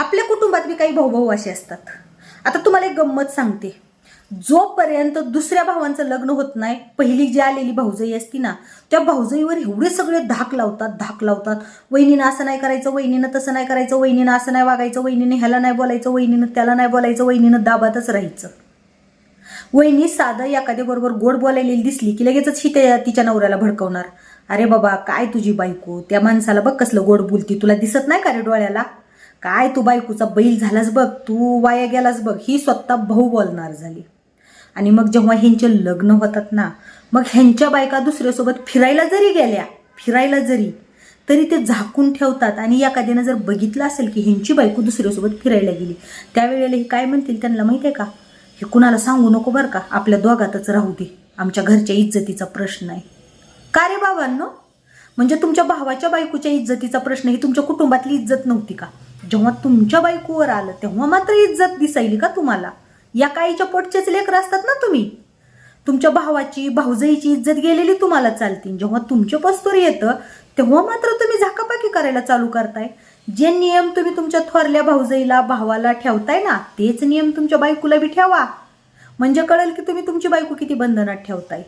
आपल्या कुटुंबात बी काही भाऊ असे असतात. आता तुम्हाला एक गंमत सांगते. जोपर्यंत दुसऱ्या भावांचं लग्न होत नाही पहिली जी आलेली भाऊजाई असती ना त्या भाऊजाईवर एवढे सगळे धाक लावतात धाक लावतात. वहिनीनं असं नाही करायचं वहिनीनं तसं नाही करायचं वहिनीनं असं नाही वागायचं वहिनीनं ह्याला नाही बोलायचं वहिनीनं त्याला नाही बोलायचं वहिनीनं दाबातच राहायचं. वहिनी साधं एखाद्याबरोबर गोड बोलायलेली दिसली की लगेचच ही त्या तिच्या नवऱ्याला भडकवणार. अरे बाबा काय तुझी बायको? त्या माणसाला बघ कसलं गोड बोलती. तुला दिसत नाही का रे डोळ्याला? काय तू बायकोचा बैल झालास बघ तू वाया गेलास बघ ही स्वतः भाऊ बोलणार झाली. आणि मग जेव्हा ह्यांचे लग्न होतात ना मग ह्यांच्या बायका दुसऱ्यासोबत फिरायला जरी गेल्या फिरायला जरी तरी ते झाकून ठेवतात. आणि एखाद्यानं जर बघितलं असेल की ह्यांची बायको दुसऱ्यासोबत फिरायला गेली त्यावेळेला हे काय म्हणतील त्यांना माहिती आहे का? हे कुणाला सांगू नको बरं का? आपल्या दोघातच राहू दे. आमच्या घरच्या इज्जतीचा प्रश्न आहे. का रे बाबांनो? म्हणजे तुमच्या भावाच्या बायकोच्या इज्जतीचा प्रश्न ही तुमच्या कुटुंबातली इज्जत नव्हती का? जेव्हा तुमच्या बायकोवर आलं तेव्हा मात्र इज्जत दिसायली का तुम्हाला? या काळीच्या पोटचेच लेकर असतात ना तुम्ही. तुमच्या भावाची भाऊजाईची इज्जत गेलेली तुम्हाला चालतील जेव्हा तुमच्या पस्तूर येतं तेव्हा मात्र तुम्ही झाकापाकी करायला चालू करताय. जे नियम तुम्ही तुमच्या थोरल्या भाऊजाईला भावाला ठेवताय ना तेच नियम तुमच्या बायकोला बी ठेवा. म्हणजे कळेल की तुम्ही तुमची बायको किती बंधनात ठेवताय.